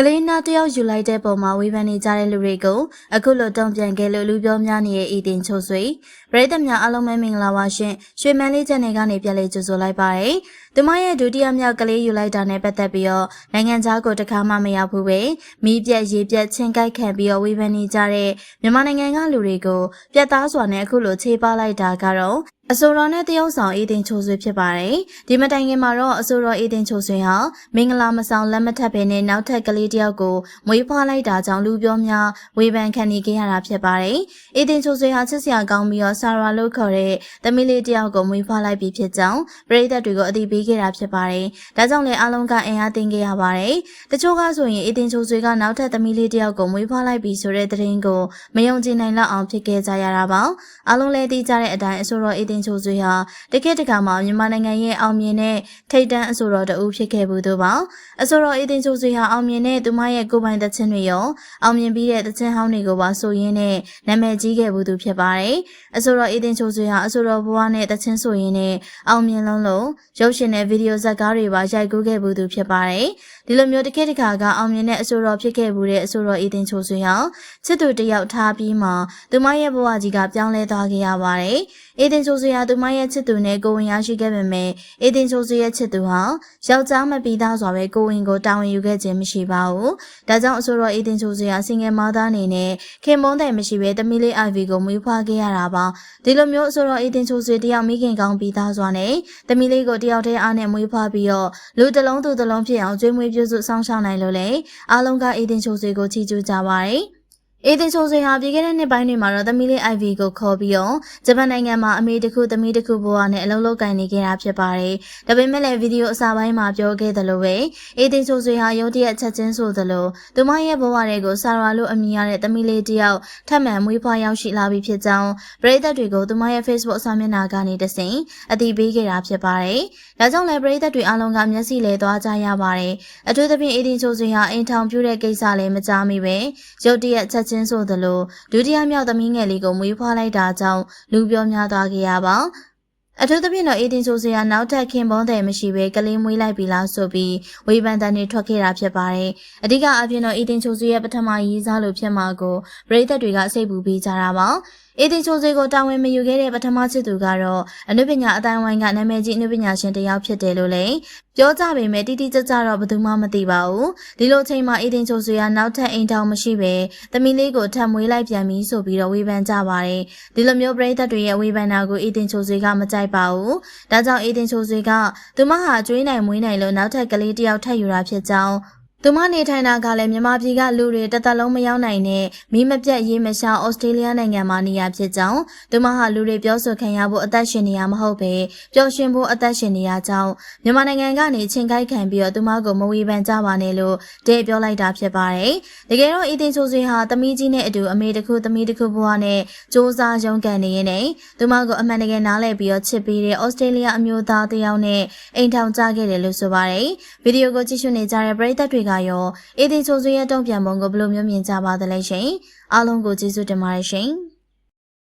ကလေးနာတယောက်ယူလိုက်တဲ့ပုံမှာဝေဖန်နေကြတဲ့လူတွေကိုအခုလိုတုံ့ပြန်ခဲ့လို့လူပြောများနေရဲ့အီတင်ချိုဆွေပရိသတ်များအားလုံးပဲမင်္ဂလာပါရှင်ရွှေမန်းလေးချန်နယ်ကနေပြန်လေးကြိုဆိုလိုက်ပါတယ်သူမရဲ့ဒုတိယမြောက်ကလေးယူလိုက်တာနဲ့ပတ်သက်ပြီးတော့နိုင်ငံခြားကိုတခါမှမရောက်ဘူးပဲမိပြက်ရေပြက်ချင်းကိုက်ခံပြီးတော့ဝေဖန်နေကြတဲ့မြန်မာနိုင်ငံကလူတွေကိုပြတ်သားစွာနဲ့အခုလိုခြေပလိုက်တာကတော့ အဆိုတော်နဲ့တရုတ်ဆောင်အေးတင်ချိုဆွေဖြစ်ပါတယ်။ဒီမတိုင်ခင်မှာတော့အဆိုတော်အေးတင်ချိုဆွေဟာမင်္ဂလာမဆောင်လက်မထပ်ပဲနဲ့နောက်ထပ်ကလေးတယောက်ကိုမွေးဖွားလိုက်တာကြောင့်လူပြောများဝေဖန်ခံနေကြရတာဖြစ်ပါတယ်။အေးတင်ချိုဆွေဟာချစ်စရာကောင်းပြီးတော့ဆာရာလို့ခေါ်တဲ့သမီးလေးတယောက်ကိုမွေးဖွားလိုက်ပြီးဖြစ်ကြောင်းပရိသတ်တွေကိုအသိပေးခဲ့တာဖြစ်ပါတယ်။ဒါကြောင့်လည်းအားလုံးကအင်အားတင်ခဲ့ရပါတယ်။တချို့ကဆိုရင်အေးတင်ချိုဆွေကနောက်ထပ်သမီးလေးတယောက်ကိုမွေးဖွားလိုက်ပြီးဆိုတဲ့သတင်းကိုမယုံကြည်နိုင်လောက်အောင်ဖြစ်ခဲ့ကြရတာပါ။အားလုံးလည်းသိကြတဲ့အတိုင်းအဆိုတော်အေးတင်ချိုဆွေဟာတကယ့်တကမှာမြန်မာနိုင်ငံရဲ့အောင်မြင်တဲ့ထိပ်တန်းအဆိုတော်တဦးဖြစ်ခဲ့ဘူးသူပါအဆိုတော်အေးတင်ချိုဆွေဟာအောင်မြင်တဲ့သူမရဲ့ကိုယ်ပိုင်သချင်းတွေရောအောင်မြင်ပြီးတဲ့သချင်းဟောင်းတွေကိုပါဆိုရင်းနဲ့နာမည်ကြီးခဲ့ဘူးသူဖြစ်ပါတယ်အဆိုတော်အေးတင်ချိုဆွေဟာအဆိုတော်ဘဝနဲ့သချင်းဆိုရင်းနဲ့အောင်မြင်လုံးလုံးရုပ်ရှင်နဲ့ဗီဒီယိုဇာတ်ကားတွေပါရိုက်ကူးခဲ့ဘူးသူဖြစ်ပါတယ်ဒီလိုမျိုးတကယ့်တကကအောင်မြင်တဲ့အဆိုတော်ဖြစ်ခဲ့ဘူးတဲ့အဆိုတော်အေးတင်ချိုဆွေဟာချစ်သူတယောက်ထားပြီးမှသူမရဲ့ဘဝကြီးကပြောင်းလဲသွားခဲ့ရပါတယ်အေးတင်ချိုဆွေဟာသူမရဲ့ချစ်သူနဲ့ကိုဝင်ရရှိခဲ့ပေမဲ့အေးတင်ချိုဆွေရဲ့ချစ်သူဟာယောက်ျားမပြီးသားစွာပဲကိုဝင်ကိုတာဝန်ယူခဲ့ခြင်းမရှိပါဘူး။ဒါကြောင့်အဆိုတော်အေးတင်ချိုဆွေဟာစင်ငယ်မသားအနေနဲ့ခင်မုန်းတိုင်မရှိပဲသမီးလေးအိုင်ဗီကိုမွေးဖွားခဲ့ရတာပါ။ဒီလိုမျိုးအဆိုတော်အေးတင်ချိုဆွေတယောက်မိခင်ကောင်းပြီးသားစွာနဲ့သမီးလေးကိုတယောက်တည်းအားနဲ့မွေးဖွားပြီးတော့လူတစ်လုံးသူတစ်လုံးဖြစ်အောင်ကျွေးမွေးပြုစုစောင့်ရှောက်နိုင်လို့လေအားလုံးကအေးတင်ချိုဆွေကိုချီးကျူးကြပါတယ်။ အေးတင်ချိုဆွေဟာပြည်ခဲ့တဲ့နှစ်ပိုင်းတွေမှာတော့သမီးလေး IV ကိုခေါ်ပြီးတော့ဂျပန်နိုင်ငံမှာအမေတစ်ခုသမီးတစ်ခုဘဝနဲ့အလုံးလုံးကင်နေခဲ့တာဖြစ်ပါတယ်။ဒါပေမဲ့လည်းဗီဒီယိုအစပိုင်းမှာပြောခဲ့သလိုပဲအေးတင်ချိုဆွေဟာရုတ်တရက်ချက်ချင်းဆိုသလိုသူမရဲ့ဘဝတွေကိုဆာရာလို့အမည်ရတဲ့သမီးလေးတယောက်ထပ်မံမွေးဖွားရောက်ရှိလာပြီဖြစ်ကြောင်းပရိသတ်တွေကိုသူမရဲ့ Facebook အစာမျက်နှာကနေတဆင့်အသိပေးခဲ့တာဖြစ်ပါတယ်။ဒါကြောင့်လည်းပရိသတ်တွေအားလုံးကမျက်စိလဲသွားကြရပါတယ်။အထူးသဖြင့်အေးတင်ချိုဆွေဟာအိမ်ထောင်ပြုတဲ့ကိစ္စလည်းမကြားမိပဲရုတ်တရက်ချက်ချင်းဆိုသလိုဒုတိယမြောက်သမီးငယ်လေးကိုမွေးဖွားလိုက်တာကြောင့်လူပြောများသွားခဲ့ရပါအထူးသဖြင့်တော့အေးတင်ဆိုစရာနောက်ထပ်ခင်ပွန်းတယ်မရှိဘဲကလေးမွေးလိုက်ပြီလားဆိုပြီးဝေဖန်တန်တွေထွက်ခဲ့တာဖြစ်ပါတယ်။အဓိကအပြင်တော့အေးတင်ချိုစရဲ့ပထမရေးစားလို့ဖြစ်မှာကိုပရိသတ်တွေကစိတ်ပူပြီးကြတာပါ။ အေးတင်ချိုစေကိုတာဝန်မယူခဲ့တဲ့ပထမချစ်သူကတော့အနုပညာအတိုင်းဝိုင်းကနာမည်ကြီးအနုပညာရှင်တစ်ယောက်ဖြစ်တယ်လို့လည်းပြောကြပေမဲ့တိတိကျကျတော့ဘယ်သူမှမသိပါဘူးဒီလိုချိန်မှာအေးတင်ချိုစေကနောက်ထပ်အိမ်တောင်မရှိပဲသမီးလေးကိုထပ်မွေးလိုက်ပြန်ပြီဆိုပြီးတော့ဝေဖန်ကြပါတယ်ဒီလိုမျိုးပရိသတ်တွေရဲ့ဝေဖန်တာကိုအေးတင်ချိုစေကမကြိုက်ပါဘူးဒါကြောင့်အေးတင်ချိုစေကသူမဟာကျွေးနိုင်မွေးနိုင်လို့နောက်ထပ်ကလေးတစ်ယောက်ထပ်ယူတာဖြစ်ကြောင်း သူမနေထိုင်တာကလည်းမြန်မာပြည်ကလူတွေတစ်သက်လုံးမရောက်နိုင်တဲ့မိမပြတ်ရေးမရှာဩစတြေးလျနိုင်ငံမှာနေရဖြစ်ကြောင်းသူမဟာလူတွေပြောဆိုခံရဖို့အသက်ရှင်နေရမဟုတ်ပဲပျော်ရွှင်ဖို့အသက်ရှင်နေရကြောင်းမြန်မာနိုင်ငံကနေချင်းခိုက်ခံပြီးတော့သူမကိုမဝေဖန်ကြပါနဲ့လို့တဲ့ပြောလိုက်တာဖြစ်ပါတယ်။တကယ်တော့အီတင်ချိုဆွေဟာသမီးကြီးနဲ့အတူအမေတစ်ခုသမီးတစ်ခုဘဝနဲ့စူးစမ်းရုန်းကန်နေရင်းနဲ့သူမကိုအမှန်တကယ်နားလည်ပြီးတော့ချစ်ပြီးတဲ့ဩစတြေးလျအမျိုးသားတစ်ယောက်နဲ့အိမ်ထောင်ကြခဲ့တယ်လို့ဆိုပါတယ်။ဗီဒီယိုကိုကြည့်ရှုနေကြတဲ့ပရိသတ်တွေကရောအေဒီချိုဆွေရဲ့တုံ့ပြန်ပုံကိုဘယ်လိုမျိုးမြင်ကြပါသလဲရှင်အားလုံးကိုကျေးဇူးတင်ပါတယ်ရှင်